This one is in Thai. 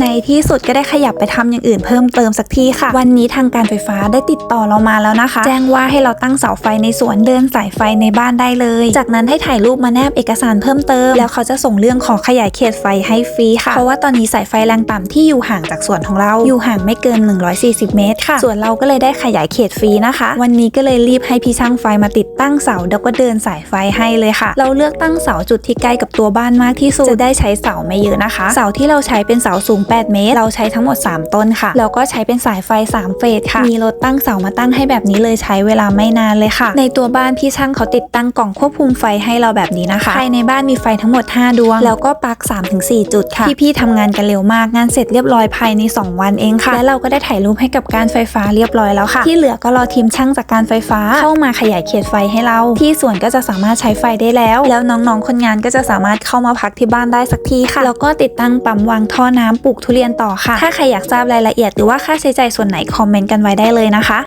ในที่สุดก็ได้ขยับไปทำอย่างอื่นเพิ่มเติมสักทีค่ะ วันนี้ทางการไฟฟ้าได้ติดต่อเรามาแล้วนะคะ แจ้งว่าให้เราตั้งเสาไฟในสวนเดินสายไฟในบ้านได้เลย จากนั้นให้ถ่ายรูปมาแนบเอกสารเพิ่มเติม แล้วเขาจะส่งเรื่องขอขยายเขตไฟให้ฟรีค่ะ เพราะว่าตอนนี้สายไฟแรงต่ำที่อยู่ห่างจากสวนของเราอยู่ห่างไม่เกิน 140 เมตรค่ะ ส่วนเราก็เลยได้ขยายเขตฟรีนะคะ วันนี้ก็เลยรีบให้พี่ช่างไฟมาติดตั้งเสาแล้วก็เดินสายไฟให้เลยค่ะ เราเลือกตั้งเสาจุดที่ใกล้กับตัวบ้านมากที่สุดจะได้ใช้เสาไม่เยอะนะคะ เสาที่เราใช้เป็นเสาสูง8 เมตร เราใช้ทั้งหมด 3 ต้นค่ะ แล้วก็ใช้เป็นสายไฟ 3 เฟสค่ะ มีรถตั้งเสามาตั้งให้แบบนี้เลยใช้เวลาไม่นานเลยค่ะ ในตัวบ้านพี่ช่างเขาติดตั้งกล่องควบคุมไฟให้เราแบบนี้นะคะ ภายในบ้านมีไฟทั้งหมด 5 ดวง แล้วก็ปลั๊ก3-4 จุดค่ะ พี่ๆทำงานกันเร็วมาก งานเสร็จเรียบร้อยภายใน 2 วันเองค่ะ และเราก็ได้ถ่ายรูปให้กับการไฟฟ้าเรียบร้อยแล้วค่ะ ที่เหลือก็รอทีมช่างจากการไฟฟ้าเข้ามาขยายเขตไฟให้เรา ที่สวนก็จะสามารถใช้ไฟได้แล้ว แล้วน้องๆ คนงานก็จะสามารถเข้ามาพักที่บ้านได้สักทีค่ะ แล้วก็ติดตั้งปั๊มวางท่อน้ำปลูกทุเรียนต่อค่ะ ถ้าใครอยากทราบรายละเอียดหรือว่าค่าใช้จ่ายส่วนไหนคอมเมนต์กันไว้ได้เลยนะคะ